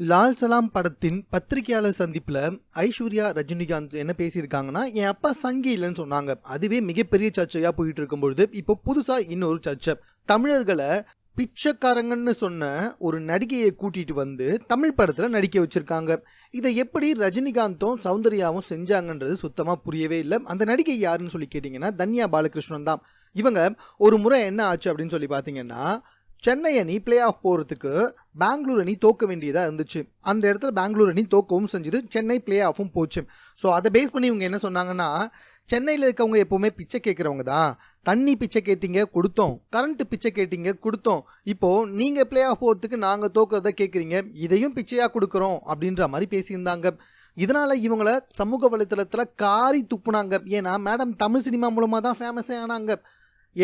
லால் சலாம் படத்தின் பத்திரிகையாளர் சந்திப்பில் ஐஸ்வர்யா ரஜினிகாந்த் என்ன பேசியிருக்காங்கன்னா என் அப்பா சங்கி இல்லைன்னு சொன்னாங்க. அதுவே மிகப்பெரிய சர்ச்சையாக போயிட்டு இருக்கும்பொழுது இப்போ புதுசாக இன்னொரு சர்ச்சை. தமிழர்களை பிச்சைக்காரங்கன்னு சொன்ன ஒரு நடிகையை கூட்டிட்டு வந்து தமிழ் படத்தில் நடிக்க வச்சிருக்காங்க. இதை எப்படி ரஜினிகாந்தும் சௌந்தர்யாவும் செஞ்சாங்கன்றது சுத்தமாக புரியவே இல்லை. அந்த நடிகை யாருன்னு சொல்லி கேட்டிங்கன்னா தன்யா பாலகிருஷ்ணன் தான். இவங்க ஒரு முறை என்ன ஆச்சு அப்படின்னு சொல்லி பார்த்தீங்கன்னா சென்னை அணி பிளே ஆஃப் போகிறதுக்கு பெங்களூர் அணி தோக்க வேண்டியதாக இருந்துச்சு. அந்த இடத்துல பெங்களூர் அணி தோக்கவும் செஞ்சது. சென்னை பிளே ஆஃபும் போச்சு. ஸோ அதை பேஸ் பண்ணி இவங்க என்ன சொன்னாங்கன்னா சென்னையில் இருக்கவங்க எப்போவுமே பிச்சை கேட்குறவங்க தான். தண்ணி பிச்சை கேட்டீங்க கொடுத்தோம். கரண்ட் பிச்சை கேட்டீங்க கொடுத்தோம். இப்போது நீங்கள் பிளே ஆஃப் போகிறதுக்கு நாங்கள் தோக்கிறத கேட்குறீங்க. இதையும் பிச்சையாக கொடுக்குறோம் அப்படின்ற மாதிரி பேசியிருந்தாங்க. இதனால் இவங்களை சமூக வலைத்தளத்தில் காரி துப்புனாங்க. ஏன்னா மேடம் தமிழ் சினிமா மூலமாக தான் ஃபேமஸே ஆனாங்க.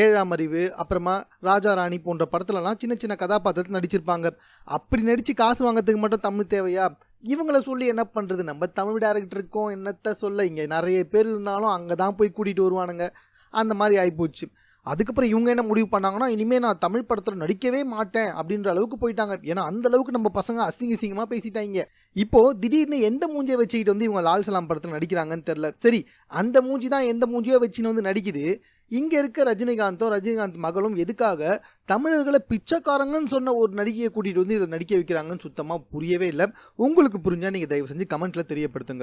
ஏழாம் அறிவு அப்புறமா ராஜா ராணி போன்ற படத்துலலாம் சின்ன சின்ன கதாபாத்திரத்தில் நடிச்சிருப்பாங்க. அப்படி நடித்து காசு வாங்குறதுக்கு மட்டும் தமிழ் தேவையா? இவங்கள சொல்லி என்ன பண்ணுறது நம்ம தமிழ் டேரக்டர் இருக்கோம் என்னத்த சொல்ல? இங்கே நிறைய பேர் இருந்தாலும் அங்கே தான் போய் கூட்டிகிட்டு வருவானுங்க. அந்த மாதிரி ஆகிப்போச்சு அதுக்கப்புறம் இவங்க என்ன முடிவு பண்ணாங்கன்னா இனிமேல் நான் தமிழ் படத்தில் நடிக்கவே மாட்டேன் அப்படின்ற அளவுக்கு போயிட்டாங்க. ஏன்னா அந்த அளவுக்கு நம்ம பசங்க அசிங்க அசிங்கமாக பேசிட்டாங்க. இப்போ திடீர்னு எந்த மூஞ்சியை வச்சுக்கிட்டு வந்து இவங்க லால் சலாம் படத்தில் நடிக்கிறாங்கன்னு தெரில சரி அந்த மூஞ்சி தான் எந்த மூஞ்சியோ வச்சுன்னு வந்து நடிக்குது. இங்கே இருக்க ரஜினிகாந்தும் ரஜினிகாந்த் மகளும் எதுக்காக தமிழர்களை பிச்சைக்காரங்கன்னு சொன்ன ஒரு நடிகையை கூட்டிகிட்டு வந்து இதை நடிக்க வைக்கிறாங்கன்னு சுத்தமாக புரியவே இல்லை. உங்களுக்கு புரிஞ்சால் நீங்கள் தயவு செஞ்சு கமெண்ட்டில் தெரியப்படுத்துங்க.